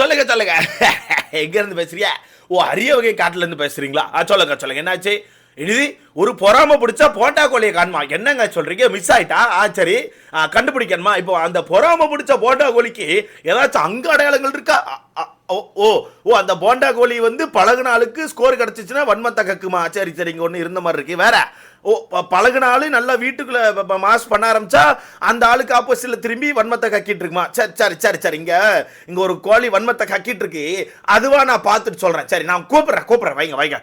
சொல்லுங்க சொல்லுங்க. எங்க இருந்து பேசுறியா ஓ அரிய வகை காட்டுல இருந்து பேசுறீங்களா? ஆ, சொல்லுங்க சொல்லுங்க. என்னாச்சு? இது ஒரு பொறாம பிடிச்சா போட்டா கோழியை காணுமா? என்னங்க சொல்றீங்க? மிஸ் ஆயிட்டா? ஆ சரி. கண்டுபிடிக்கணுமா? இப்போ அந்த பொறாம பிடிச்ச போட்டா கோழிக்கு ஏதாச்சும் அங்க அடையாளங்கள் இருக்கா? ஓ ஓ ஓ அந்த போண்டா கோழி வந்து பழகு நாளுக்கு ஸ்கோர் கிடைச்சிச்சுன்னா வன்மத்தை கக்குமா சரி சரிங்க ஒன்று இருந்த மாதிரி இருக்கு. வேற. ஓ பழகினாலும் நல்லா வீட்டுக்குள்ள மாஸ் பண்ண ஆரம்பிச்சா அந்த ஆளுக்கு ஆப்போசிட்ல திரும்பி வன்மத்தை கக்கிட்டு இருக்குமா? சரி சரி சரி சரி இங்க இங்கே ஒரு கோழி வன்மத்தை கக்கிட்டு இருக்கு. அதுவா நான் பார்த்துட்டு சொல்றேன். சரி நான் கூப்பிடுறேன் கூப்பிட்றேன். வைங்க வைங்க.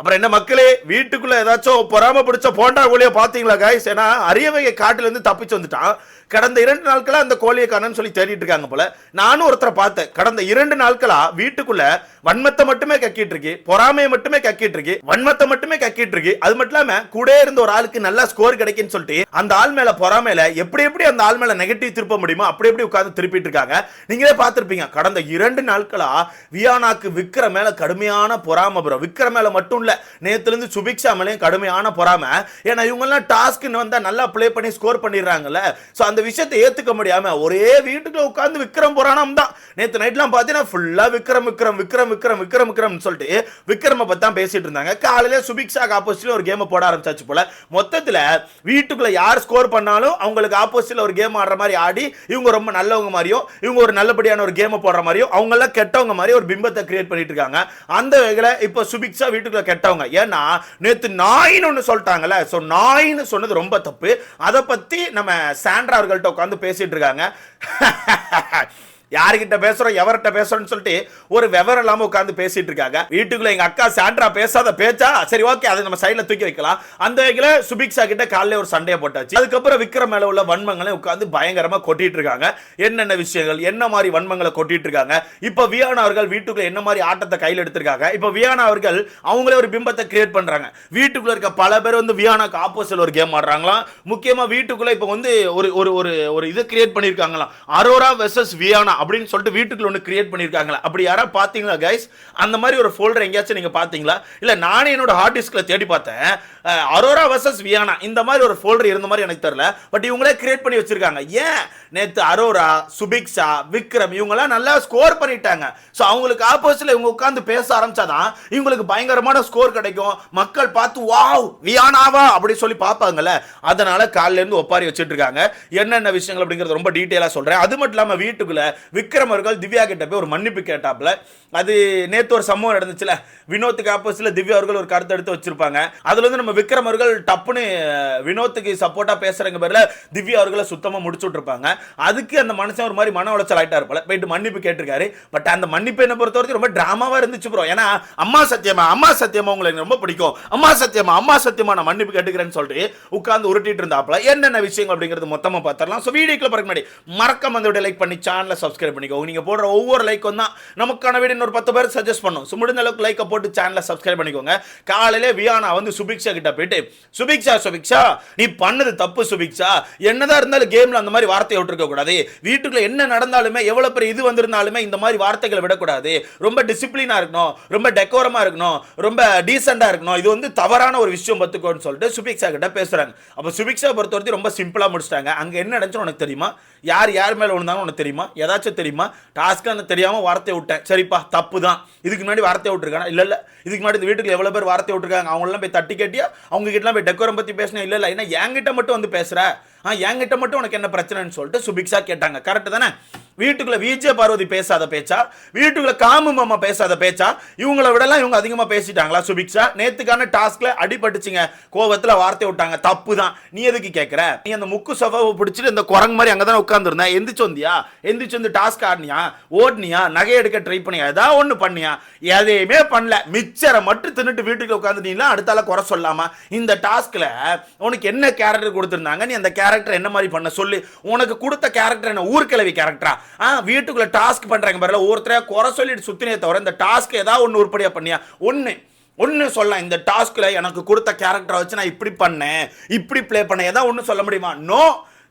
அப்புறம் என்ன மக்களே வீட்டுக்குள்ள ஏதாச்சும் பொறாம பிடிச்ச போண்டா கோழியை பார்த்தீங்களா காய்ஸ் ஏன்னா அரியவகை காட்டுல இருந்து தப்பிச்சு வந்துட்டான். கடந்த இரண்டு நாட்களா அந்த கோழியை காணன்னு சொல்லி தேடிட்டு இருக்காங்க போல. நானும் ஒருத்தரை பார்த்தேன். கடந்த இரண்டு நாட்களா வீட்டுக்குள்ள வன்மத்தை மட்டுமே கக்கிட்டு இருக்கு பொறாமையை மட்டுமே கக்கிட்டு இருக்கு வன்மத்தை மட்டுமே கக்கிட்டு இருக்கு. அது மட்டும் இல்லாம கூட இருந்த ஒரு ஆளுக்கு நல்ல ஸ்கோர் கிடைக்குன்னு சொல்லிட்டு அந்த ஆள் மேல பொறாமையில எப்படி எப்படி அந்த ஆள் மேல நெகட்டிவ் திருப்ப முடியுமோ அப்படி எப்படி உட்காந்து திருப்பிட்டு இருக்காங்க. நீங்களே பார்த்திருப்பீங்க. கடந்த இரண்டு நாட்களா வியானாக்கு விக்கிர மேல கடுமையான பொறாமபுரம் விக்கிற விக்கிர மேல மட்டும் இல்ல நேத்துல இருந்து சுபிக்ஷா கடுமையான பொறாமை. ஏன்னா இவங்கெல்லாம் டாஸ்க்குன்னு வந்தால் நல்லா ப்ளே பண்ணி ஸ்கோர் பண்ணிடுறாங்கல்ல. ஸோ அந்த விஷயத்தை ஏற்றுக்க முடியாம ஒரே வீட்டுக்குள்ள உட்காந்து விக்ரம் புராணம் தான். நேற்று நைட்லாம் பாத்தீங்கன்னா ஃபுல்லா விக்ரம் விக்ரம் விக்ரம் விக்ரம் விக்ரம் விக்ரம்னு சொல்லிட்டு விக்ரம பத்தி தான் பேசிட்டு இருந்தாங்க. காலையில சுபிக்ஷாக்கு ஆப்போசிட்டில் ஒரு கேமை போட ஆரம்பிச்சாச்சு போல. மொத்தத்துல வீட்டுக்குள்ள யார் ஸ்கோர் பண்ணாலும் அவங்களுக்கு ஆப்போசிட்டில் ஒரு கேம் ஆடுற மாதிரி ஆடி இவங்க ரொம்ப நல்லவங்க மாதிரியும் இவங்க ஒரு நல்லபடியான ஒரு கேமை போடுற மாதிரியும் அவங்க எல்லாம் கெட்டவங்க மாதிரி ஒரு பிம்பத்தை கிரியேட் பண்ணிட்டு இருக்காங்க. அந்த வகையில் இப்போ சுபிக்ஷா வீட்டுக்குள்ள கெட்டவங்க. ஏன்னா நேத்து நாயின்னு ஒன்று சொல்லிட்டாங்கல்ல. ஸோ நாயின்னு சொன்னது ரொம்ப தப்பு. அதை பத்தி நம்ம சாண்ட்ரா அவர்கள்ட்ட உட்காந்து பேசிட்டு இருக்காங்க. யாருக்கிட்ட பேசுறோம் எவர்கிட்ட பேசுறோம்னு சொல்லிட்டு ஒரு விவரம் இல்லாமல் உட்காந்து பேசிட்டு இருக்காங்க. வீட்டுக்குள்ள எங்க அக்கா சாண்ட்ரா பேசாத பேச்சா? சரி ஓகே அதை நம்ம சைடில் தூக்கி வைக்கலாம். அந்த வகையில் சுபிக்ஷா கிட்ட காலைல ஒரு சண்டையை போட்டாச்சு. அதுக்கப்புறம் விக்ரம் மேல உள்ள வன்மங்களை உட்காந்து பயங்கரமா கொட்டிட்டு இருக்காங்க. என்னென்ன விஷயங்கள் என்ன மாதிரி வன்மங்களை கொட்டிட்டு இருக்காங்க. இப்போ வியானா அவர்கள் வீட்டுக்குள்ள என்ன மாதிரி ஆட்டத்தை கையில் எடுத்திருக்காங்க. இப்போ வியானா அவர்கள் அவங்களே ஒரு பிம்பத்தை கிரியேட் பண்றாங்க. வீட்டுக்குள்ள இருக்க பல பேர் வந்து வியானாக்கு ஆப்போசிட் ஒரு கேம் ஆடுறாங்களாம். முக்கியமா வீட்டுக்குள்ள இப்போ வந்து ஒரு ஒரு ஒரு ஒரு இது கிரியேட் பண்ணியிருக்காங்களாம். அரோரா வெர்சஸ் வியானா. அப்படின்னு சொல்லிட்டு வீட்டுக்குள்ள ஒன்று கிரியேட் பண்ணியிருக்காங்களா? அப்படி யாராவது பார்த்தீங்களா கைஸ் அந்த மாதிரி ஒரு ஃபோல்டர் எங்கேயாச்சும் நீங்கள் பார்த்தீங்களா? இல்லை நானே என்னோட ஹார்ட் டிஸ்கில் தேடி பார்த்தேன். அரோரா வர்சஸ் வியானா இந்த மாதிரி ஒரு ஃபோல்டர் இருந்த மாதிரி எனக்கு தெரில பட் இவங்களே கிரியேட் பண்ணி வச்சிருக்காங்க. ஏன்? நேற்று அரோரா சுபிக்ஷா விக்ரம் இவங்கெல்லாம் நல்லா ஸ்கோர் பண்ணிட்டாங்க. ஸோ அவங்களுக்கு ஆப்போசிட்ல இவங்க உட்காந்து பேச ஆரம்பிச்சாதான் இவங்களுக்கு பயங்கரமான ஸ்கோர் கிடைக்கும். மக்கள் பார்த்து வாவ் வியானாவா அப்படின்னு சொல்லி பார்ப்பாங்கல்ல. அதனால காலிலேருந்து இருந்து ஒப்பாரி வச்சுட்டு இருக்காங்க. என்னென்ன விஷயங்கள் அப்படிங்கிறது ரொம்ப டீட்டெயிலாக சொல்கிறேன் அது மட்டும் இல்லாமல் வீட்டுக்குள்ள விக்ரம் அவர்கள் திவ்யா கிட்ட போய் ஒரு மன்னிப்பு கேட்டாப்ல அது நேத்து ஒரு சம்பவம் நடந்துச்சுல. வினோத்துக்கு ஆப்போசிட்ல திவ்யா அவர்கள் ஒரு கருத்து எடுத்து வச்சிருப்பாங்க. அதுல இருந்து நம்ம விக்ரம் அவர்கள் டப்புன்னு வினோத்துக்கு சப்போர்ட்டா பேசுறங்க பேர்ல திவ்யா அவர்களை சுத்தமா முடிச்சு விட்டுருப்பாங்க. அதுக்கு அந்த மனுஷன் ஒரு மாதிரி மன உளைச்சல் ஆயிட்டா போல. போயிட்டு மன்னிப்பு கேட்டிருக்காரு. பட் அந்த மன்னிப்பு என்ன பொறுத்த வரைக்கும் ரொம்ப டிராமாவா இருந்துச்சு ப்ரோ ஏன்னா அம்மா சத்தியமா அம்மா சத்தியமா உங்களுக்கு ரொம்ப பிடிக்கும். அம்மா சத்தியமா அம்மா சத்தியமா நான் மன்னிப்பு கேட்டுக்கிறேன்னு சொல்லிட்டு உட்கார்ந்து உருட்டிட்டு இருந்தாப்ல என்னென்ன விஷயங்கள் அப்படிங்கிறது மொத்தமா பார்த்தரலாம் ஸோ வீடியோக்குள்ள பிறகு முன்னாடி மறக்காம அந்த லைக் பண்ணி சேனலை சப்ஸ்கிரைப் பண்ணிக்கோங்க நீங்கள் போடுற ஒவ்வொரு லைக்கும் தான் நமக்கான வீடு இன்னொரு பத்து பேர் சஜஸ்ட் பண்ணும். ஸோ முடிஞ்ச அளவுக்கு லைக்கை போட்டு சேனலை சப்ஸ்கிரைப் பண்ணிக்கோங்க. காலையில வியானா வந்து சுபிக்ஷா கிட்ட போயிட்டு சுபிக்ஷா சுபிக்ஷா நீ பண்ணது தப்பு சுபிக்ஷா. என்னதான் இருந்தாலும் கேம்ல அந்த மாதிரி வார்த்தையை விட்டுருக்க கூடாது. வீட்டுக்குள்ள என்ன நடந்தாலுமே எவ்வளவு பெரிய இது வந்திருந்தாலுமே இந்த மாதிரி வார்த்தைகளை விடக்கூடாது. ரொம்ப டிசிப்ளினா இருக்கணும் ரொம்ப டெக்கோரமா இருக்கணும் ரொம்ப டீசெண்டா இருக்கணும். இது வந்து தவறான ஒரு விஷயம் பத்துக்கோன்னு சொல்லிட்டு சுபிக்ஷா கிட்ட பேசுறாங்க. அப்ப சுபிக்ஷா பொறுத்த வரைக்கும் ரொம்ப சிம்பிளா முடிச்சிட்டாங்க. அங்க என்ன நடந்துச்சு உனக்கு தெரியுமா? யார் யார் மேல விழுந்தாலும் உனக்கு தெரியுமா? ஏதாச்சும் தெரியுமா? டாஸ்க்கு தெரியாம வார்த்தை விட்டேன். சரிப்பா தப்பு தான் இதுக்கு முன்னாடி வார்த்தை விட்டுருக்கானா? இல்ல இல்ல. இதுக்கு முன்னாடி இந்த வீட்டுக்கு எவ்வளோ பேர் வார்த்தை விட்டுருக்காங்க? அவங்க எல்லாம் போய் தட்டி கேட்டியா? அவங்க கிட்ட போய் டெக்கோரம் பத்தி பேசினேன் இல்ல இல்ல. என்ன என்கிட்ட மட்டும் வந்து பேசுற? ஆ என்கிட்ட மட்டும் உனக்கு என்ன பிரச்சனைன்னு சொல்லிட்டு சுபிக்ஷா கேட்டாங்க. கரெக்டு தானே? வீட்டுக்குள்ள விஜய பார்வதி பேசாத பேச்சா? வீட்டுக்குள்ள காமு மாமா பேசாத பேச்சா? இவங்கள விடலாம் இவங்க அதிகமா பேசிட்டாங்களா சுபிக்ஷா? நேத்துக்கான டாஸ்க்ல அடிபட்டுச்சுங்க. கோவத்தில் வார்த்தை விட்டாங்க. தப்பு தான் நீ எதுக்கு கேட்குற நீ அந்த முக்கு சபாவை பிடிச்சிட்டு இந்த குரங்கு மாதிரி அங்கதானே உட்காந்துருந்தேன் எந்திரிச்சு வந்தியா? எந்திரிச்சு வந்து டாஸ்க் ஆடினியா? ஓடினியா? நகை எடுக்க ட்ரை பண்ணியா? ஏதாவது ஒண்ணு பண்ணியா? எதையுமே பண்ணல. மிச்சரை மட்டும் தின்னுட்டு வீட்டுக்குள்ள உட்காந்துட்டீங்களா அடுத்தால குறை சொல்லாமா இந்த டாஸ்க்ல உனக்கு என்ன கேரக்டர் கொடுத்துருந்தாங்க? நீ அந்த கேரக்டர் என்ன மாதிரி பண்ண? சொல்லு. உனக்கு கொடுத்த கேரக்டர் என்ன? ஊர்கிழவி கேரக்டரா ஆ வீட்டுக்குள்ள டாஸ்க் பண்றாங்க பாருல ஒருத்தர குறை சொல்லிட்டு சுத்தினே தவிர இந்த டாஸ்க் ஏதாவது ஒன்று உருப்படியா பண்ணியா? ஒன்று ஒன்று சொல்லலாம் இந்த டாஸ்க்ல எனக்கு கொடுத்த கேரக்டரை வச்சு நான் இப்படி பண்ணேன் இப்படி ப்ளே பண்ணேன் ஏதாவது ஒன்று சொல்ல முடியுமா? நோ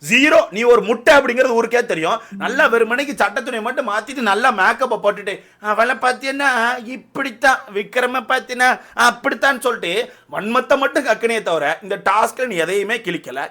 ஜீரோ நீ ஒரு முட்டை அப்படிங்கிறது ஊருக்கே தெரியும். நல்லா வெறுமனைக்கு சட்டத்துணியை மட்டும் மாற்றிட்டு நல்லா மேக்கப்பை போட்டுட்டு அவளை பார்த்தீங்கன்னா இப்படித்தான் விக்ரம பார்த்தீங்கன்னா அப்படித்தான் சொல்லிட்டு வன்மத்தை மட்டும் கக்குனே தவிர இந்த டாஸ்க்ல நீ எதையுமே கிழிக்கலை.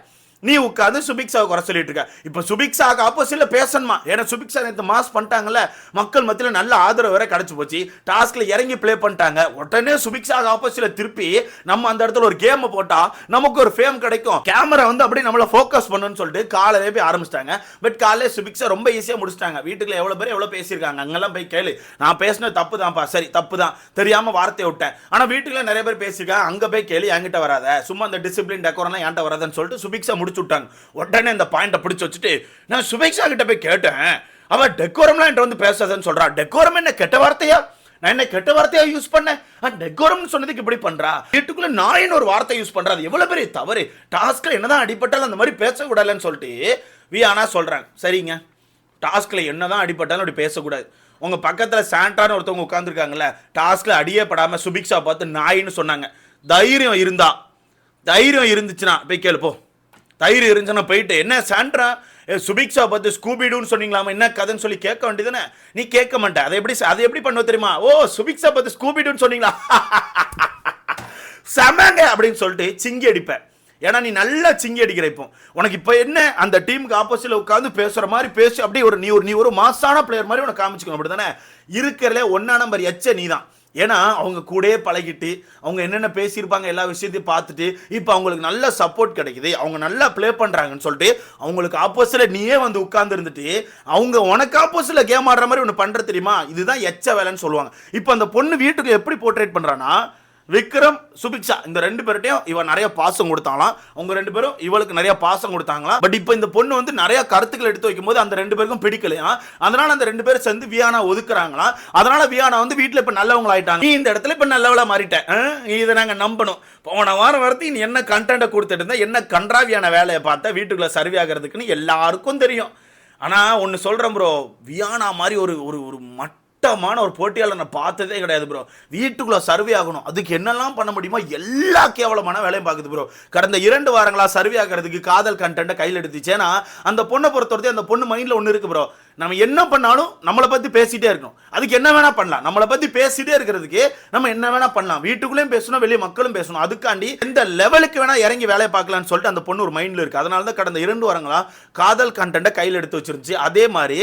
நீ உட்காந்து சுபிக்ஷாவை குறை சொல்லிட்டு இருக்க. இப்போ சுபிக்ஷாக்கு ஆப்போசிட்ல பேசணுமா? ஏன்னா சுபிக்ஷா நேற்று மாஸ் பண்ணிட்டாங்கல்ல மக்கள் மத்தியில் நல்ல ஆதரவு வேற கிடைச்சி போச்சு. டாஸ்க்ல இறங்கி ப்ளே பண்ணிட்டாங்க. உடனே சுபிக்ஷாக்கு ஆப்போசிட்ல திருப்பி நம்ம அந்த இடத்துல ஒரு கேம் போட்டா நமக்கு ஒரு ஃபேம் கிடைக்கும். கேமரா வந்து அப்படியே நம்மளை ஃபோக்கஸ் பண்ணணும்னு சொல்லிட்டு காலையிலே போய் ஆரம்பிச்சிட்டாங்க. பட் காலையில சுபிக்ஷா ரொம்ப ஈஸியாக முடிச்சிட்டாங்க. வீட்டுக்குள்ள எவ்வளோ பேர் எவ்வளோ பேசியிருக்காங்க? அங்கெல்லாம் போய் கேளு. நான் பேசினது தப்பு தான்ப்பா சரி தப்பு தான் தெரியாமல் வார்த்தையை விட்டேன். ஆனால் வீட்டுக்குள்ள நிறைய பேர் பேசியிருக்காங்க. அங்கே போய் கேளு என்கிட்ட வராத. சும்மா அந்த டிசிப்ளின் டெக்கோரெல்லாம் என்கிட்ட வராதுன்னு சொல்லிட்டு சுபிக்ஷா முடிச்சு விட்டாங்க உடனே இந்த பாயிண்ட்டை பிடிச்சி வச்சுட்டு நான் சுபேக்ஷா கிட்ட போய் கேட்டேன். அவன் டெக்கோரம்லாம் என்கிட்ட வந்து பேசாதன்னு சொல்றா. டெக்கோரம் என்ன கெட்ட வார்த்தையா? நான் என்ன கெட்ட வார்த்தையா யூஸ் பண்ணேன்? டெக்கோரம்னு சொன்னதுக்கு இப்படி பண்றா? வீட்டுக்குள்ள நாயின்னு ஒரு வார்த்தை யூஸ் பண்றா. அது எவ்வளவு பெரிய தவறு? டாஸ்க்ல என்னதான் அடிபட்டாலும் அந்த மாதிரி பேசக்கூடாதுன்னு சொல்லிட்டு வி ஆனா சொல்றாங்க சரிங்க. டாஸ்க்ல என்னதான் அடிபட்டாலும் அப்படி பேசக்கூடாது. உங்க பக்கத்துல சாண்டான்னு ஒருத்தவங்க உட்காந்துருக்காங்கல்ல டாஸ்க்ல அடியே படாம சுபிக்ஷா பார்த்து நாயின்னு சொன்னாங்க. தைரியம் இருந்தா தைரியம் இருந்துச்சுன்னா போய் கேளுப்போம் தயிர் இருந்துச்சுன்னா போயிட்டு என்ன சாண்ட்ரா? ஏ, சுபிக்ஷா பார்த்து ஸ்கூபிடுன்னு சொன்னீங்களாமா என்ன கதைன்னு சொல்லி கேட்க வேண்டியதுன்னு நீ கேட்க மாட்டே. அதை எப்படி அதை எப்படி பண்ணுவ தெரியுமா? ஓ சுபிக்ஷா பார்த்து ஸ்கூபிடுன்னு சொன்னீங்களா? செமங்க! அப்படின்னு சொல்லிட்டு சிங்கி அடிப்பேன். ஏன்னா நீ நல்லா சிங்கி அடிக்கிற இப்போ. உனக்கு இப்போ என்ன? அந்த டீமுக்கு ஆப்போசிட்ல உட்காந்து பேசுற மாதிரி பேசி அப்படியே ஒரு நீ ஒரு நீ ஒரு மாசான பிளேயர் மாதிரி உனக்கு காமிச்சுக்கணும் அப்படி தானே இருக்கிறதுல ஒன்னா நம்பர் எச்ச நீ தான் ஏன்னா அவங்க கூடயே பழகிட்டு அவங்க என்னென்ன பேசியிருப்பாங்க எல்லா விஷயத்தையும் பார்த்துட்டு இப்போ அவங்களுக்கு நல்ல சப்போர்ட் கிடைக்குது அவங்க நல்லா ப்ளே பண்ணுறாங்கன்னு சொல்லிட்டு அவங்களுக்கு ஆப்போசிட்டில் நீயே வந்து உட்காந்துருந்துட்டு அவங்க உனக்கு ஆப்போசிட்டில் கேம் ஆடுற மாதிரி ஒன்று பண்ணுற தெரியுமா? இதுதான் எச்ச வேலைன்னு சொல்லுவாங்க. இப்போ அந்த பொண்ணு வீட்டுக்கு எப்படி போர்ட்ரேட் பண்ணுறான்னா விக்ரம் சுபிக்ஷா இந்த ரெண்டு பேர்ட்டையும் இவன் நிறைய பாசம் கொடுத்தாங்களாம். அவங்க ரெண்டு பேரும் இவளுக்கு நிறைய பாசம் கொடுத்தாங்களாம். பட் இப்போ இந்த பொண்ணு வந்து நிறைய கருத்துக்கள் எடுத்து வைக்கும்போது அந்த ரெண்டு பேருக்கும் பிடிக்கலையா? அதனால அந்த ரெண்டு பேரும் சேர்ந்து வியானா ஒதுக்குறாங்களாம். அதனால வியானா வந்து வீட்டில் இப்போ நல்லவங்க ஆயிட்டாங்க. நீ இந்த இடத்துல இப்போ நல்லவளா மாறிட்டேன் இதை நாங்கள் நம்பணும். போன வாரம் வரத்து நீ என்ன கண்டென்ட்டை கொடுத்துட்டு இருந்தா என்ன கன்றாவியான வேலையை பார்த்தா வீட்டுக்குள்ளே சர்வே ஆகிறதுக்குன்னு எல்லாருக்கும் தெரியும். ஆனால் ஒன்று சொல்கிறேன் ப்ரோ வியானா மாதிரி ஒரு ஒரு ஒரு சட்டமான ஒரு போட்டியாளர் நான் பார்த்ததே கிடையாது ப்ரோ வீட்டுக்குள்ளே சர்வே ஆகணும். அதுக்கு என்னெல்லாம் பண்ண முடியுமோ எல்லா கேவலமான வேலையும் பார்க்குது ப்ரோ கடந்த இரண்டு வாரங்களா சர்வே ஆகிறதுக்கு காதல் கண்டென்ட்டை கையில் எடுத்துச்சு. ஏன்னா அந்த பொண்ணை பொறுத்தவரைக்கும் அந்த பொண்ணு மைண்டில் ஒன்று இருக்கு ப்ரோ நம்ம என்ன பண்ணாலும் நம்மளை பற்றி பேசிகிட்டே இருக்கணும். அதுக்கு என்ன வேணால் பண்ணலாம். நம்மளை பற்றி பேசிகிட்டே இருக்கிறதுக்கு நம்ம என்ன வேணால் பண்ணலாம். வீட்டுக்குள்ளேயும் பேசணும் வெளியே மக்களும் பேசணும். அதுக்காண்டி எந்த லெவலுக்கு வேணால் இறங்கி வேலையை பார்க்கலாம்னு சொல்லிட்டு அந்த பொண்ணு ஒரு மைண்டில் இருக்குது அதனால தான் கடந்த இரண்டு வாரங்களாக காதல் கண்டென்ட்டை கையில் எடுத்து வச்சிருந்துச்சு. அதே மாதிரி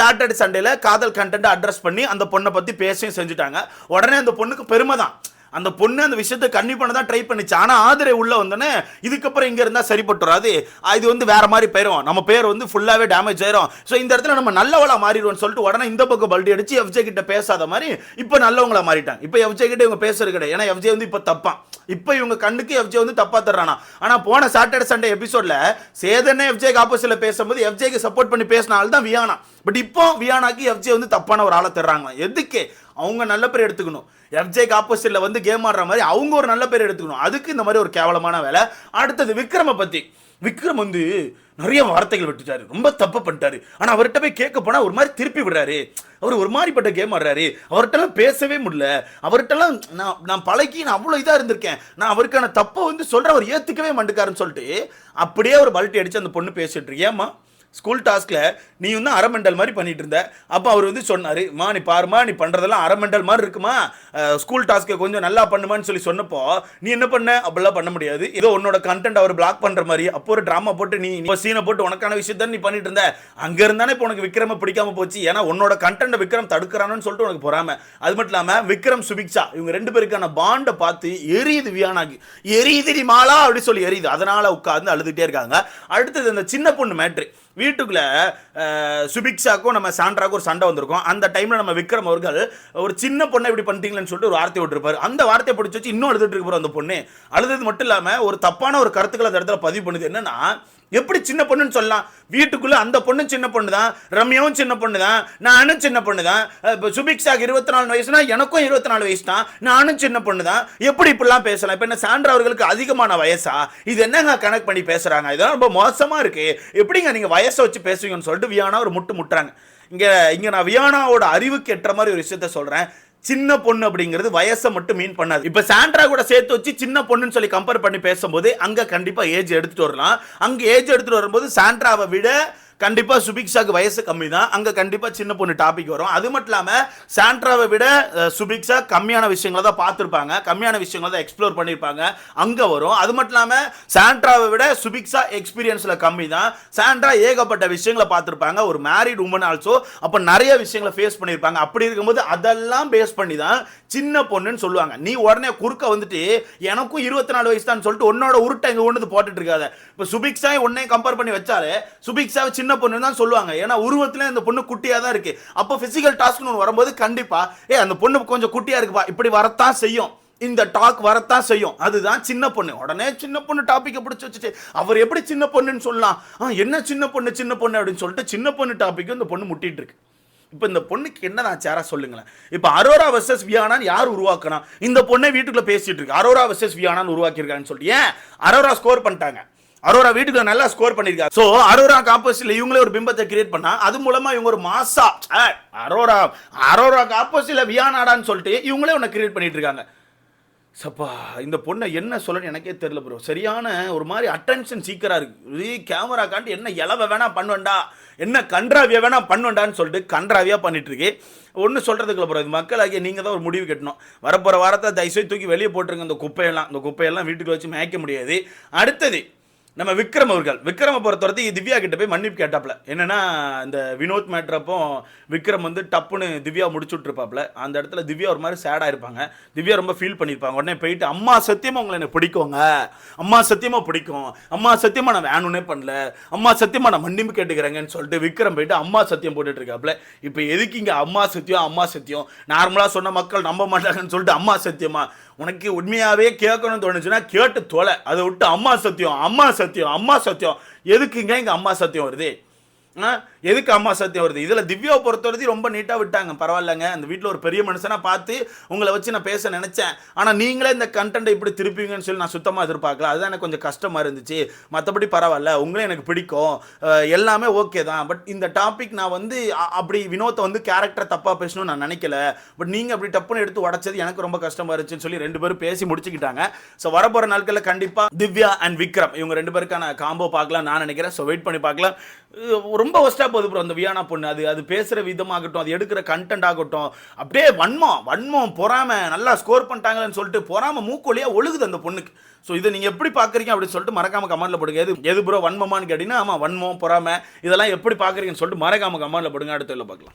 சாட்டர்டே சண்டேல காதல் கண்டென்ட்டை அட்ரஸ் பண்ணி அந்த பொண்ணை பற்றி பேசியும் செஞ்சுட்டாங்க. உடனே அந்த பொண்ணுக்கு பெருமை தான். அந்த பொண்ணு அந்த விஷயத்தை கன்னி பண்ண தான் ட்ரை பண்ணிச்சு. ஆனால் ஆதரவு உள்ளே வந்தோடனே இதுக்கப்புறம் இங்கே இருந்தால் சரிப்பட்டு வராது இது வந்து வேற மாதிரி போயிடும் நம்ம பேர் வந்து ஃபுல்லாகவே டேமேஜ் ஆயிரும். ஸோ இந்த இடத்துல நம்ம நல்லவளா மாறிடுவோம்னு சொல்லிட்டு உடனே இந்த பக்கம் பல்டி அடிச்சு எஃப்ஜே கிட்ட பேசாத மாதிரி இப்போ நல்லவங்களா மாறிட்டாங்க. இப்போ எஃப்ஜே கிட்ட இவங்க பேசுறது கிடையாது. ஏன்னா எஃப்ஜே வந்து இப்போ தப்பான். இப்போ இவங்க கண்ணுக்கு எஃப்ஜே வந்து தப்பா தர்றானா? ஆனால் போன சாட்டர்டே சண்டே எபிசோட்ல சேதனே எஃப்ஜேக்கு ஆப்போசிட்ல பேசும்போது எஃப்ஜேக்கு சப்போர்ட் பண்ணி பேசினால தான் வியானா பட் இப்போ வியானாக்கு எஃப்ஜே வந்து தப்பான ஒரு ஆளை தர்றாங்க எதுக்கு? அவங்க நல்ல பேர் எடுத்துக்கணும். எஃப்ஜேக்கு ஆப்போசிட்ல வந்து கேம் ஆடுற மாதிரி அவங்க ஒரு நல்ல பேர் எடுத்துக்கணும். அதுக்கு இந்த மாதிரி ஒரு கேவலமான வேலை. அடுத்தது விக்ரம பத்தி. விக்ரம் வந்து நிறைய வார்த்தைகள் விட்டுட்டாரு. ரொம்ப தப்பு பண்ணிட்டாரு. ஆனால் அவர்கிட்ட போய் கேட்க போனால் ஒரு மாதிரி திருப்பி விடுறாரு. அவர் ஒரு மாதிரிப்பட்ட கேம் ஆடுறாரு. அவர்கிட்டலாம் பேசவே முடியல. அவர்கிட்டலாம் நான் நான் பழகி நான் அவ்வளோ இதாக இருந்திருக்கேன். நான் அவருக்கான தப்பை வந்து சொல்கிறேன் அவர் ஏற்றுக்கவே மாட்டுக்காருன்னு சொல்லிட்டு அப்படியே ஒரு பல்ட்டி அடித்து அந்த பொண்ணு பேசிட்டு இருக்கு. ஏம்மா? ஸ்கூல் டாஸ்கில் நீ வந்து அரமெண்டல் மாதிரி பண்ணிட்டு இருந்த. அப்போ அவர் வந்து சொன்னார் மா நீ பாருமா நீ பண்ணுறதெல்லாம் அரமெண்டல் மாதிரி இருக்குமா? ஸ்கூல் டாஸ்க்கை கொஞ்சம் நல்லா பண்ணுமான்னு சொல்லி சொன்னப்போ நீ என்ன பண்ண? அப்படிலாம் பண்ண முடியாது. ஏதோ உன்னோட கண்டென்ட் அவர் பிளாக் பண்ணுற மாதிரி அப்போ ஒரு ட்ராமா போட்டு நீ சீனை போட்டு உனக்கான விஷயத்த நீ பண்ணிட்டு இருந்த. அங்கே இருந்தானே இப்போ உனக்கு விக்ரம பிடிக்காம போச்சு. ஏன்னா உன்னோட கண்டென்ட் விக்ரம் தடுக்கிறானுன்னு சொல்லிட்டு உனக்கு பொறாம. அது மட்டும் இல்லாமல் விக்ரம் சுபிக்ஷா இவங்க ரெண்டு பேருக்கான பாண்டை பார்த்து எரியுது வியானாக்கு எரியுது நீ மாலா அப்படின்னு சொல்லி எரியுது. அதனால உட்காந்து அழுதுகிட்டே இருக்காங்க. அடுத்தது இந்த சின்ன பொண்ணு மேட்ரு. வீட்டுக்குள்ள சுபிக்ஷாக்கும் நம்ம சாண்ட்ராக்கும் ஒரு சண்டை வந்திருக்கும். அந்த டைமில் நம்ம விக்ரம் அவர்கள் ஒரு சின்ன பொண்ணை இப்படி பண்ணிட்டீங்களேன்னு சொல்லிட்டு ஒரு வார்த்தை விட்டுருப்பாரு. அந்த வார்த்தையை பிடிச்சி வச்சு இன்னும் அழுதுட்டு இருக்கு அந்த பொண்ணு. அழுதது மட்டும் இல்லாமல் ஒரு தப்பான ஒரு கருத்துக்களை அந்த இடத்துல பதிவு பண்ணுது. என்னன்னா எப்படி சின்ன பொண்ணுன்னு சொல்லலாம். வீட்டுக்குள்ள அந்த பொண்ணு சின்ன பொண்ணு தான் ரம்யாவும் சின்ன பொண்ணு தான் நானும் சின்ன பொண்ணு தான் இப்போ சுபிக்ஷாக்கு இருபத்தி நாலு வயசுனா எனக்கும் இருபத்தி நாலு வயசு தான் நானும் சின்ன பொண்ணு தான் எப்படி இப்படிலாம் பேசலாம்? இப்போ என்ன சாண்ட்ரா அவர்களுக்கு அதிகமான வயசா? இது என்னங்க கனெக்ட் பண்ணி பேசுறாங்க? இதெல்லாம் ரொம்ப மோசமா இருக்கு. எப்படிங்க நீங்க வயசை வச்சு பேசுவீங்கன்னு சொல்லிட்டு வியானா ஒரு முட்டு முட்டுறாங்க. இங்க இங்க நான் வியானாவோட அறிவுக்கு எட்டுற மாதிரி ஒரு விஷயத்த சொல்றேன். சின்ன பொண்ணு அப்படிங்கிறது வயசை மட்டும் மீன் பண்ணாது. இப்ப சாண்ட்ரா கூட சேர்த்து வச்சு சின்ன பொண்ணுன்னு சொல்லி கம்பேர் பண்ணி பேசும்போது அங்க கண்டிப்பா ஏஜ் எடுத்துட்டு வரலாம். அங்க ஏஜ் எடுத்துட்டு வரும்போது சாண்ட்ராவை விட கண்டிப்பா சுபிக்ஷாக்கு வயசு கம்மி தான் அங்கே கண்டிப்பாக சின்ன பொண்ணு டாபிக் வரும். அது மட்டும் இல்லாம சாண்ட்ராவை விட சுபிக்ஷா கம்மியான விஷயங்களை தான் பார்த்துருப்பாங்க. கம்மியான விஷயங்களை தான் எக்ஸ்ப்ளோர் பண்ணியிருப்பாங்க அங்கே வரும். அது மட்டும் இல்லாம சாண்ட்ராவை விட சுபிக்ஷா எக்ஸ்பீரியன்ஸ்ல கம்மி தான் சாண்ட்ரா ஏகப்பட்ட விஷயங்களை பார்த்துருப்பாங்க. ஒரு மேரிட் உமன் ஆல்சோ அப்போ நிறைய விஷயங்களை ஃபேஸ் பண்ணியிருப்பாங்க அப்படி இருக்கும்போது அதெல்லாம் பேஸ் பண்ணி தான் சின்ன பொண்ணுன்னு சொல்லுவாங்க. நீ உடனே குறுக்க வந்துட்டு எனக்கும் இருபத்தி நாலு வயசு தான் சொல்லிட்டு உன்னோட உருட்டை இங்க ஒன்று போட்டுட்டு இருக்காத. இப்போ சுபிக்ஷா உன்னையும் கம்பேர் பண்ணி வச்சாலே சுபிக்ஷாவை சின்ன சின்ன பொண்ணு தான் சொல்லுவாங்க. ஏன்னா உருவத்துல இந்த பொண்ணு குட்டியா தான் இருக்கு. அப்போ பிசிக்கல் டாஸ்க்னு ஒன்று வரும்போது கண்டிப்பா ஏ அந்த பொண்ணு கொஞ்சம் குட்டியா இருக்குப்பா இப்படி வரத்தான் செய்யும். இந்த டாக் வரத்தான் செய்யும். அதுதான் சின்ன பொண்ணு. உடனே சின்ன பொண்ணு டாபிக்கை பிடிச்சி வச்சுச்சு அவர் எப்படி சின்ன பொண்ணுன்னு சொல்லலாம்? ஆ என்ன சின்ன பொண்ணு சின்ன பொண்ணு? அப்படின்னு சொல்லிட்டு சின்ன பொண்ணு டாபிக் இந்த பொண்ணு முட்டிட்டு இருக்கு. இப்போ இந்த பொண்ணுக்கு என்ன சேரா சொல்லுங்களேன். இப்போ அரோரா வர்சஸ் வியானான்னு யார் உருவாக்கணும் இந்த பொண்ணை வீட்டுக்குள்ளே பேசிட்டு இருக்கு. அரோரா வர்சஸ் வியானான்னு உருவாக்கியிருக்காங்கன்னு சொல்லிட்டு. ஏன்? அரோரா ஸ்கோர் பண்ணிட்டாங்க. அரோரா வீட்டுக்கு நல்லா ஸ்கோர் பண்ணிருக்காங்க. சோ அரோரா ஆப்போசிட்ல இவங்களே ஒரு பிம்பத்தை கிரியேட் பண்ணா அது மூலமா இவங்க ஒரு மாசா ஆ, அரோரா அரோராக்கு ஆப்போசிட்ல வியானாடான்னு சொல்லிட்டு இவங்களே ஒன்று கிரியேட் பண்ணிட்டு இருக்காங்க. சப்பா இந்த பொண்ணை என்ன சொல்லணும்னு எனக்கே தெரியல ப்ரோ சரியான ஒரு மாதிரி அட்டென்ஷன் சீக்கரா இருக்கு. கேமரா காண்டி என்ன இலவ வேணா பண்ணுவேன்டா என்ன கன்றாவியா வேணா பண்ணுவேன்டான்னு சொல்லிட்டு கன்றாவியா பண்ணிட்டு இருக்கு. ஒன்றும் சொல்றதுக்குள்ள ப்ரோ இது மக்களாகிய நீங்க தான் ஒரு முடிவு கட்டணும். வரப்போற வாரத்தை தயவுசெய்து தூக்கி வெளியே போட்டுருங்க இந்த குப்பையெல்லாம். இந்த குப்பையெல்லாம் வீட்டுக்கு வச்சு மேய்க்க முடியாது. அடுத்தது நம்ம விக்ரம் அவர்கள். விக்ரமை பொறுத்தவரைக்கும் திவ்யா கிட்ட போய் மன்னிப்பு கேட்டாப்ல. என்னன்னா இந்த வினோத் மேட்ரப்போ விக்ரம் வந்து டப்புன்னு திவ்யா முடிச்சுட்ருப்பாப்ல. அந்த இடத்துல திவ்யா ஒரு மாதிரி சேடாக இருப்பாங்க திவ்யா ரொம்ப ஃபீல் பண்ணியிருப்பாங்க. உடனே போயிட்டு அம்மா சத்தியமாக உங்களை எனக்கு பிடிக்குங்க? அம்மா சத்தியமாக பிடிக்கும்? அம்மா சத்தியமாக நான் வேணும்னே பண்ணல. அம்மா சத்தியமாக நான் மன்னிப்பு கேட்டுக்கிறேங்கன்னு சொல்லிட்டு விக்ரம் போயிட்டு அம்மா சத்தியம் போட்டுட்டு இருக்காப்ல இப்போ எதுக்கு இங்கே அம்மா சத்தியம் அம்மா சத்தியம்? நார்மலாக சொன்ன மக்கள் நம்ப மாட்டாங்கன்னு சொல்லிட்டு அம்மா சத்தியமாக உனக்கு உண்மையாகவே கேட்கணும்னு தோணுச்சுன்னா கேட்டு தொலை. அதை விட்டு அம்மா சத்தியம் அம்மா சத்தியம் அம்மா சத்தியம். எதுக்குங்க இங்கே அம்மா சத்தியம் வருது? எதுக்கு அம்மா சத்தியம் வருது? இதில் திவ்யாவை பொறுத்தவரைக்கும் ரொம்ப நீட்டாக விட்டாங்க. பரவாயில்லங்க. அந்த வீட்டில் ஒரு பெரிய மனுஷனாக பார்த்து உங்களை வச்சு நான் பேச நினச்சேன். ஆனால் நீங்களே இந்த கண்டென்ட்டை இப்படி திருப்பீங்கன்னு சொல்லி நான் சுத்தமாக எதிர்பார்க்கல. அதுதான் எனக்கு கொஞ்சம் கஷ்டமாக இருந்துச்சு. மற்றபடி பரவாயில்ல. உங்களே எனக்கு பிடிக்கும். எல்லாமே ஓகே தான். பட் இந்த டாபிக் நான் வந்து அப்படி வினோத்தை வந்து கேரக்டர் தப்பாக பேசணும்னு நான் நினைக்கல. பட் நீங்கள் அப்படி டப்புன்னு எடுத்து உடைச்சது எனக்கு ரொம்ப கஷ்டமா இருந்துச்சுன்னு சொல்லி ரெண்டு பேரும் பேசி முடிச்சுக்கிட்டாங்க. ஸோ வரப்போகிற நாட்களில் கண்டிப்பாக திவ்யா அண்ட் விக்ரம் இவங்க ரெண்டு பேருக்கான காம்போ பார்க்கலாம் நான் நினைக்கிறேன். ஸோ வெயிட் பண்ணி பார்க்கலாம். ஒரு ரொம்ப ஒஸ்ட்டாக போகுது ப்ரோ அந்த வியானா பொண்ணு. அது அது பேசுகிற விதமாகட்டும் அது எடுக்கிற கண்டென்ட் ஆகட்டும். அப்படியே வன்மம் வன்மம் பொறாம நல்லா ஸ்கோர் பண்ணிட்டாங்கன்னு சொல்லிட்டு பொறாம மூக்கொழியாக ஒழுகுது அந்த பொண்ணுக்கு. ஸோ இதை நீங்கள் எப்படி பார்க்குறீங்க அப்படின்னு சொல்லிட்டு மறக்காம கமெண்ட்டில் போடுங்க. எது எது ப்ரோ வன்மமான்னு கேட்டிங்கன்னா ஆமாம் வன்மம் பொறாம இதெல்லாம் எப்படி பார்க்குறீங்கன்னு சொல்லிட்டு மறக்காம கமெண்ட்ல போடுங்க. அடுத்த பார்க்கலாம்.